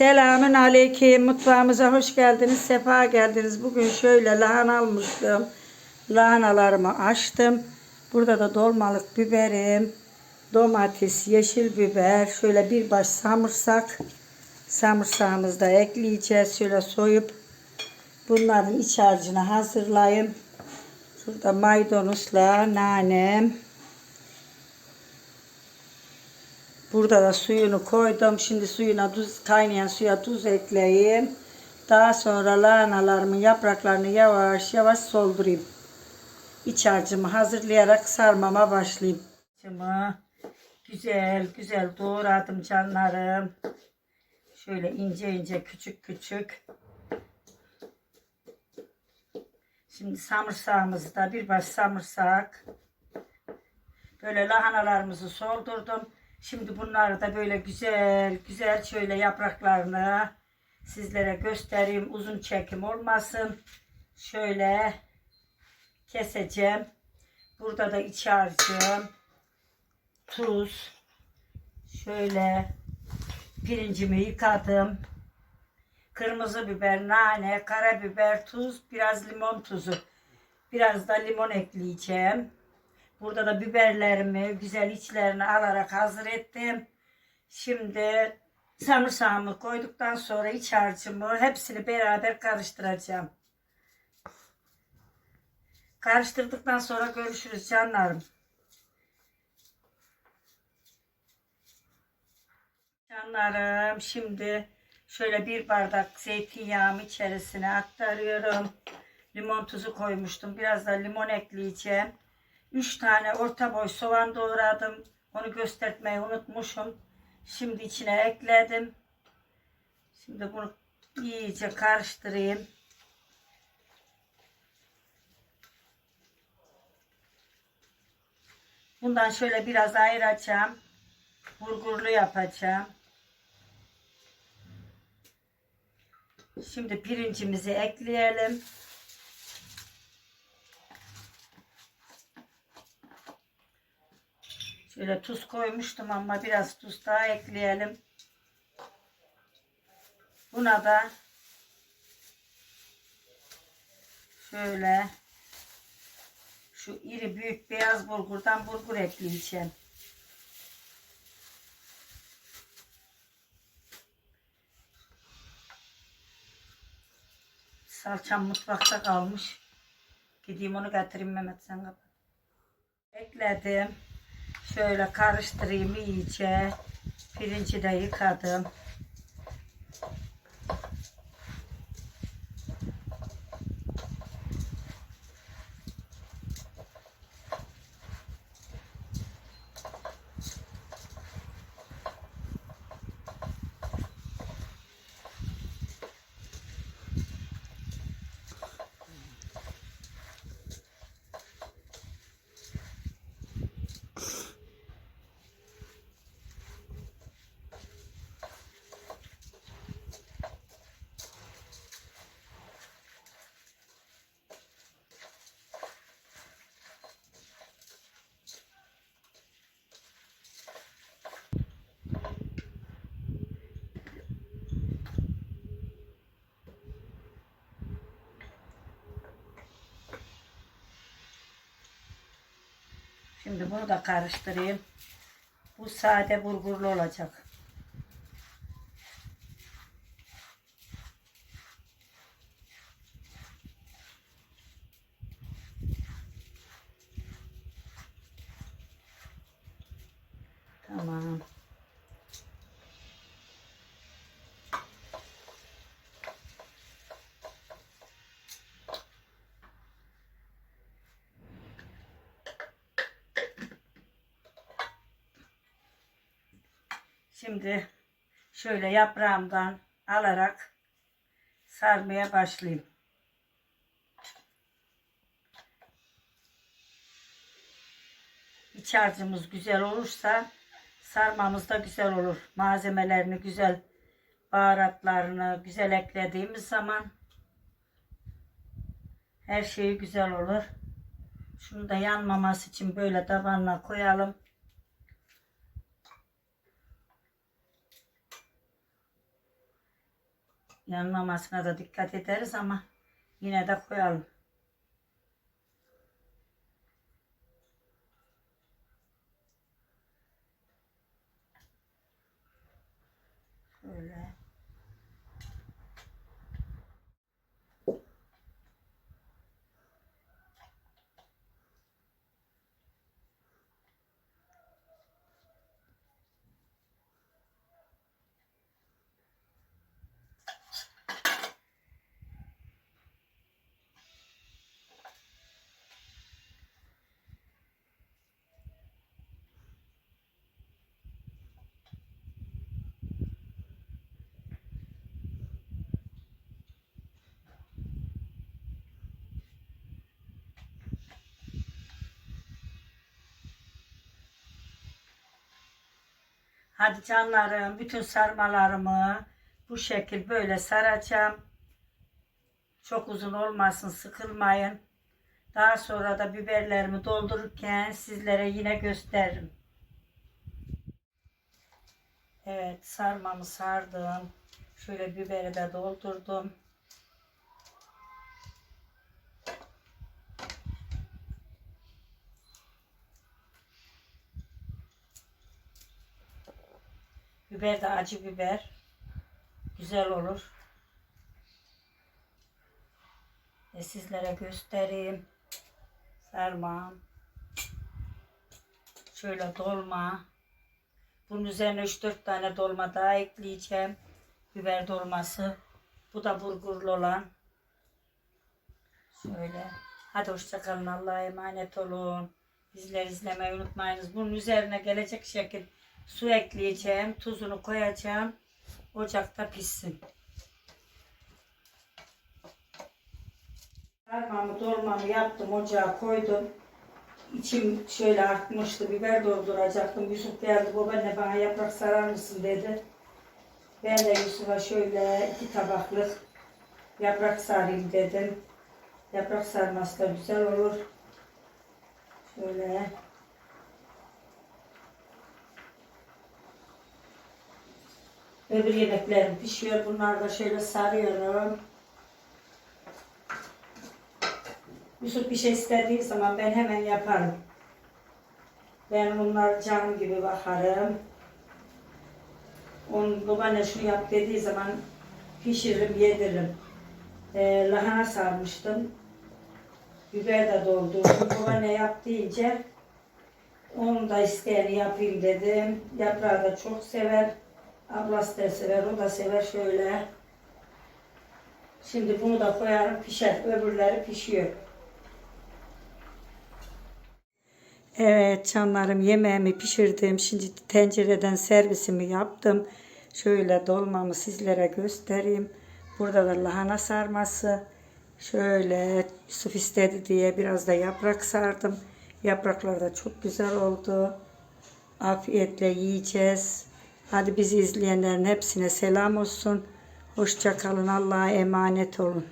Selamün aleyküm. Mutfağımıza hoş geldiniz. Sefa geldiniz. Bugün şöyle lahana almıştım. Lahanalarımı açtım. Burada da dolmalık biberim, domates, yeşil biber, şöyle bir baş samırsak. Samırsağımızı da ekleyeceğiz. Şöyle soyup bunların iç harcını hazırlayayım. Şurada maydanozla nanem. Burada da suyunu koydum. Şimdi suyuna tuz, kaynayan suya tuz ekleyeyim. Daha sonra lahanalarımın yapraklarını yavaş yavaş soldurayım. İç harcımı hazırlayarak sarmama başlayayım. Harcımı güzel güzel doğradım canlarım. Şöyle ince ince küçük küçük. Şimdi samırsağımızı da bir baş samırsak. Böyle lahanalarımızı soldurdum. Şimdi bunları da böyle güzel güzel şöyle yapraklarını sizlere göstereyim. Uzun çekim olmasın. Şöyle keseceğim. Burada da iç harcım, tuz, şöyle pirincimi yıkadım. Kırmızı biber, nane, karabiber, tuz, biraz limon tuzu. Biraz da limon ekleyeceğim. Burada da biberlerimi güzel içlerini alarak hazır ettim. Şimdi sarımsağımı koyduktan sonra iç harcımı hepsini beraber karıştıracağım. Karıştırdıktan sonra görüşürüz canlarım. Canlarım şimdi şöyle bir bardak zeytinyağımı içerisine aktarıyorum. Limon tuzu koymuştum. Biraz da limon ekleyeceğim. 3 tane orta boy soğan doğradım. Onu göstermeyi unutmuşum. Şimdi içine ekledim. Şimdi bunu iyice karıştırayım. Bundan şöyle biraz ayıracağım. Burgurlu yapacağım. Şimdi pirincimizi ekleyelim. Şöyle tuz koymuştum ama biraz tuz daha ekleyelim. Buna da şöyle şu iri büyük beyaz bulgurdan bulgur ekleyeceğim. Salçam mutfakta kalmış. Gideyim onu getireyim Mehmet sen kapat. Ekledim. Şöyle karıştırayım iyice. Pirinci de yıkadım. Şimdi bunu da karıştırayım. Bu sade bulgurlu olacak. Şimdi şöyle yaprağımdan alarak sarmaya başlayayım. İç harcımız güzel olursa sarmamız da güzel olur. Malzemelerini güzel baharatlarını güzel eklediğimiz zaman her şeyi güzel olur. Şunu da yanmaması için böyle tabanına koyalım. Yanmamasına da dikkat ederiz ama yine de koyalım. Şöyle. Hadi canlarım bütün sarmalarımı bu şekil böyle saracağım. Çok uzun olmasın sıkılmayın. Daha sonra da biberlerimi doldururken sizlere yine gösteririm. Evet sarmamı sardım. Şöyle biberi de doldurdum. Biber de acı biber. Güzel olur. Ve sizlere göstereyim. Sarmam. Şöyle dolma. Bunun üzerine 3-4 tane dolma daha ekleyeceğim. Biber dolması. Bu da burgurlu olan. Şöyle. Hadi hoşçakalın. Allah'a emanet olun. Bizleri izlemeyi unutmayınız. Bunun üzerine gelecek şekil su ekleyeceğim. Tuzunu koyacağım. Ocakta pişsin. Sarmamı dolmamı yaptım. Ocağa koydum. İçim şöyle artmıştı. Biber dolduracaktım. Yusuf geldi. Babaanne bana yaprak sarar mısın dedi. Ben de Yusuf'a şöyle iki tabaklık yaprak sarayım dedim. Yaprak sarması da güzel olur. Şöyle. Öbür yemeklerim pişiyor. Bunları da şöyle sarıyorum. Yusuf bir şey istediği zaman ben hemen yaparım. Ben bunlar canım gibi bakarım. Onun babaanne şunu yap dediği zaman pişiririm, yediririm. Ee, lahana sarmıştım. Biber de doldurdum. Babaanne yap deyince onu da isteyeni yapayım dedim. Yaprağı da çok sever. Ablası da sever, o da sever şöyle. Şimdi bunu da koyarım pişer. Öbürleri pişiyor. Evet canlarım yemeğimi pişirdim. Şimdi tencereden servisimi yaptım. Şöyle dolmamı sizlere göstereyim. Burada da lahana sarması. Şöyle Yusuf istedi diye biraz da yaprak sardım. Yapraklar da çok güzel oldu. Afiyetle yiyeceğiz. Hadi bizi izleyenlerin hepsine selam olsun. Hoşça kalın. Allah'a emanet olun.